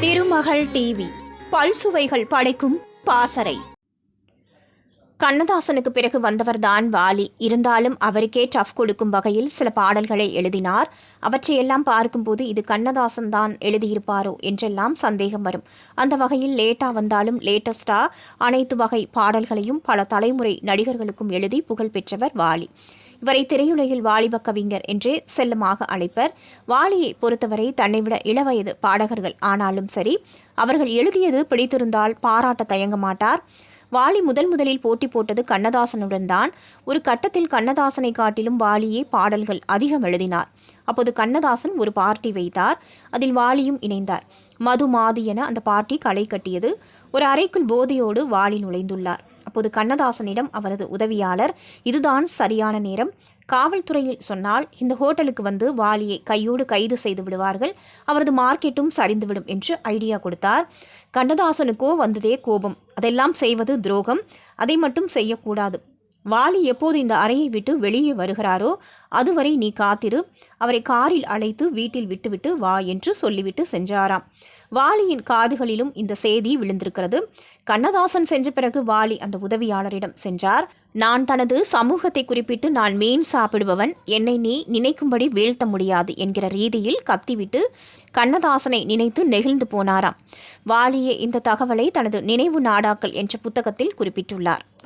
திருமகள் TV. பல்சுவைகள் படைக்கும் பாசறை. கண்ணதாசனுக்கு பிறகு வந்தவர்தான் வாலி. இருந்தாலும் அவருக்கே டஃப் கொடுக்கும் வகையில் சில பாடல்களை எழுதினார். அவற்றையெல்லாம் பார்க்கும்போது இது கண்ணதாசன் தான் எழுதியிருப்பாரோ என்றெல்லாம் சந்தேகம் வரும். அந்த வகையில் லேட்டா வந்தாலும் லேட்டஸ்டா அனைத்து வகை பாடல்களையும் பல தலைமுறை நடிகர்களுக்கும் எழுதி புகழ் பெற்றவர் வாலி. இவரை திரையுலகில் வாலிப கவிஞர் என்றே செல்லமாக அழைப்பர். வாலியை பொறுத்தவரை தன்னைவிட இளவயது பாடகர்கள் ஆனாலும் சரி அவர்கள் எழுதியது பிடித்திருந்தால் பாராட்ட தயங்க மாட்டார். வாலி முதல் முதலில் போட்டி போட்டது கண்ணதாசனுடன் தான். ஒரு கட்டத்தில் கண்ணதாசனை காட்டிலும் வாலியே பாடல்கள் அதிகம் எழுதினார். அப்போது கண்ணதாசன் ஒரு பார்ட்டி வைத்தார். அதில் வாலியும் இணைந்தார். மது மாது என அந்த பார்ட்டி களை கட்டியது. ஒரு அறைக்குள் போதையோடு வாலி நுழைந்துள்ளார். அப்போது கண்ணதாசனிடம் அவரது உதவியாளர் இதுதான் சரியான நேரம். காவல்துறையில் சொன்னால் இந்த ஹோட்டலுக்கு வந்து வாலியை கையோடு கைது செய்து விடுவார்கள். அவரது மார்க்கெட்டும் சரிந்துவிடும் என்று ஐடியா கொடுத்தார். கண்ணதாசனுக்கோ வந்ததே கோபம். அதெல்லாம் செய்வது துரோகம். அதை மட்டும் செய்யக்கூடாது. வாலி எப்போது இந்த அறையை விட்டு வெளியே வருகிறாரோ அதுவரை நீ காத்திரு. அவரை காரில் அழைத்து வீட்டில் விட்டுவிட்டு வா என்று சொல்லிவிட்டு சென்றாராம். வாலியின் காதுகளிலும் இந்த செய்தி விழுந்திருக்கிறது. கண்ணதாசன் சென்ற பிறகு வாலி அந்த உதவியாளரிடம் சென்றார். நான் தனது சமூகத்தை குறிப்பிட்டு நான் மீன் சாப்பிடுபவன். என்னை நீ நினைக்கும்படி வீழ்த்த முடியாது என்கிற ரீதியில் கத்திவிட்டு கண்ணதாசனை நினைத்து நெகிழ்ந்து போனாராம். வாலியே இந்த தகவலை தனது நினைவு நாடாக்கள் என்ற புத்தகத்தில் குறிப்பிட்டுள்ளார்.